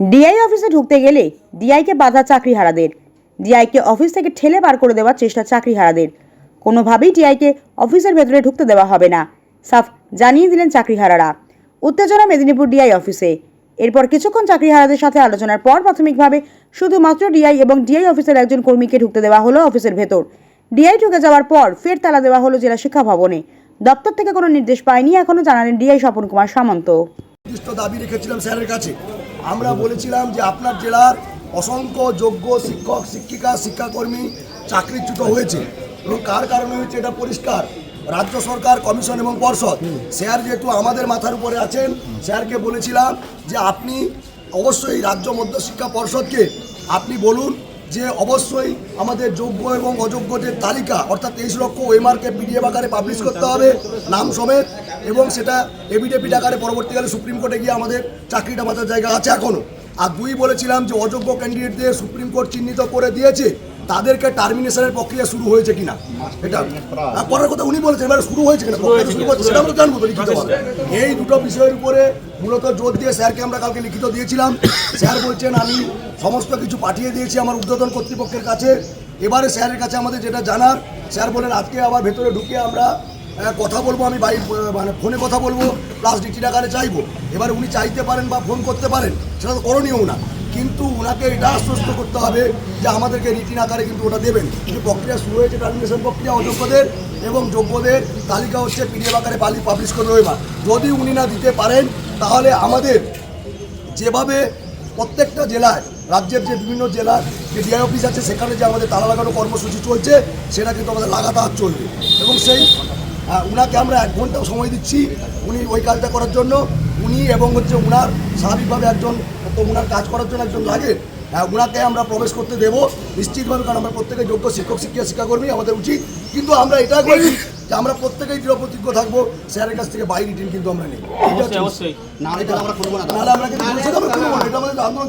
DI অফিসে ঢুকতে গেলে ডিআইকে বাধা চাকরি হারাদের ডিআইকে অফিস থেকে ঠেলে বার করে দেওয়ার চেষ্টা চাকরি হারাদের কোনোভাবেই ডিআইকে অফিসের ভেতরে ঢুকতে দেওয়া হবে না। সাফ, জানিয়ে দিলেন চাকরিহারারা। উত্তেজনা মেদিনীপুর ডিআই অফিসে এরপর কিছুক্ষণ চাকরিহারাদের সাথে আলোচনার পর প্রাথমিকভাবে শুধুমাত্র ডিআই এবং ডিআই অফিসের একজন কর্মীকে ঢুকতে দেওয়া হলো অফিসের ভেতর। ডিআই ঢুকে যাওয়ার পর ফের তালা দেওয়া হলো জেলা শিক্ষা ভবনে। দপ্তর থেকে কোনো নির্দেশ পায়নি এখনও জানালেন ডিআই স্বপন কুমার সামন্ত। দাবি রেখেছিলাম স্যারের কাছে। আমরা বলেছিলাম যে আপনার জেলার অসংখ্য যোগ্য শিক্ষক, শিক্ষিকা, শিক্ষাকর্মী চাকরিচ্যুত হয়েছে। এবং কার কারণে হয়েছে এটা পরিষ্কার? রাজ্য সরকার, কমিশন এবং পর্ষদ। স্যার যেহেতু আমাদের মাথার উপরে আছেন, স্যারকে বলেছিলাম যে আপনি অবশ্যই রাজ্য মধ্যশিক্ষা পর্ষদকে আপনি বলুন যে অবশ্যই আমাদের যোগ্য এবং অযোগ্যদের তালিকা, অর্থাৎ তেইশ লক্ষ ওয়েমারকে পিডিএফ আকারে পাবলিশ করতে হবে, নাম সমেত, এবং সেটা এভিডেভিট আকারে পরবর্তীকালে সুপ্রিম কোর্টে গিয়ে আমাদের চাকরিটা বাঁচার জায়গা আছে এখনও আর দুই বলেছিলাম যে অযোগ্য ক্যান্ডিডেটদের সুপ্রিম কোর্ট চিহ্নিত করে দিয়েছে। তাদেরকে টার্মিনেশনের প্রক্রিয়া শুরু হয়েছে কিনা? এটা। করার কথা উনি বলেছেন, এবার শুরু হয়েছে কিনা? সেটা আমরা জানব তো লিখিতভাবে এই দুটো বিষয়ের উপরে মূলত জোর দিয়ে স্যারকে আমরা কালকে লিখিত দিয়েছিলাম। স্যার বলছেন, আমি সমস্ত কিছু পাঠিয়ে দিয়েছি আমার উদ্বোধন কর্তৃপক্ষের কাছে। এবারে স্যারের কাছে আমাদের যেটা জানার, স্যার বলেন, আজকে আবার ভেতরে ঢুকে আমরা কথা বলব, আমি বাড়ি মানে ফোনে কথা বলব প্লাস ডিটি আকারে চাইব। এবার উনি চাইতে পারেন বা ফোন করতে পারেন, সেটা তো করণীয় না। কিন্তু ওনাকে এটা আশ্বস্ত করতে হবে যে আমাদেরকে রিটিন আকারে কিন্তু ওটা দেবেন। কিন্তু প্রক্রিয়া শুরু হয়েছে টার্মিনেশন প্রক্রিয়া অযোগ্যদের এবং যোগ্যদের তালিকা হচ্ছে পিডিএফ আকারে পালি পাবলিশ করবে এবার। যদি উনি না দিতে পারেন, তাহলে আমাদের যেভাবে প্রত্যেকটা জেলায়, রাজ্যের যে বিভিন্ন জেলার যে ডিআই অফিস আছে, সেখানে যে আমাদের তালা লাগানো কর্মসূচি চলছে, সেটা কিন্তু আমাদের লাগাতার চলবে। এবং সেই উনাকে আমরা এক ঘণ্টা সময় দিচ্ছি উনি ওই কাজটা করার জন্য। উনি এবং হচ্ছে উনার স্বাভাবিকভাবে একজন তো উনার কাজ করার জন্য একজন লাগে। হ্যাঁ, উনাকে আমরা প্রবেশ করতে দেব। নিশ্চিতভাবে কারণ আমরা প্রত্যেকে যোগ্য শিক্ষক শিক্ষা শিক্ষাকর্মী আমাদের উচিত। কিন্তু আমরা এটা করি যে আমরা প্রত্যেকেই দৃঢ় প্রতিজ্ঞ থাকব। স্যারের কাছ থেকে বাই রিটিন কিন্তু আমরা নেই। আমরা আমরা আমরা আমরা আমরা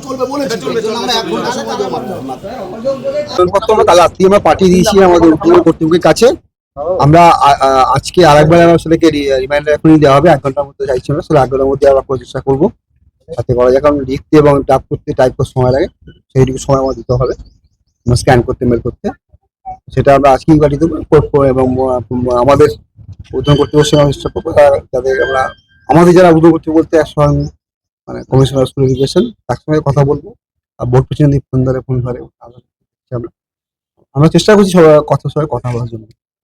আমরা পাঠিয়ে দিয়েছি আমাদের কর্তৃপক্ষের কাছে। আমরা আজকে আরেকবার আমার সেটাকে রিমাইন্ডার এখনই দেওয়া হবে। এক ঘণ্টার মধ্যে চাইছি না সেটা এক ঘণ্টার মধ্যে আমরা প্রচেষ্টা করব। যাতে করা যায়। কারণ লিখতে এবং টাইপ করতে টাইপ করতে সময় লাগে। সেইটুকু সময় আমার দিতে হবে। স্ক্যান করতে মেল করতে। সেটা আমরা আজকেই পাঠিয়ে দেবো। এবং আমাদের ঊর্ধ্বতন কর্তৃপক্ষের সঙ্গে চেষ্টা করব। যাদের আমরা, আমাদের যারা ঊর্ধ্বতন কর্তৃপক্ষ বলতে একসঙ্গে মানে কমিশনার স্কুল এডুকেশন তার সঙ্গে কথা বলব। আর বোর্ড প্রেসিডেন্ট ফোন ধরে ফোন ধরে, আমরা আমরা চেষ্টা করছি সবাই কথা সবাই কথা বলার জন্য।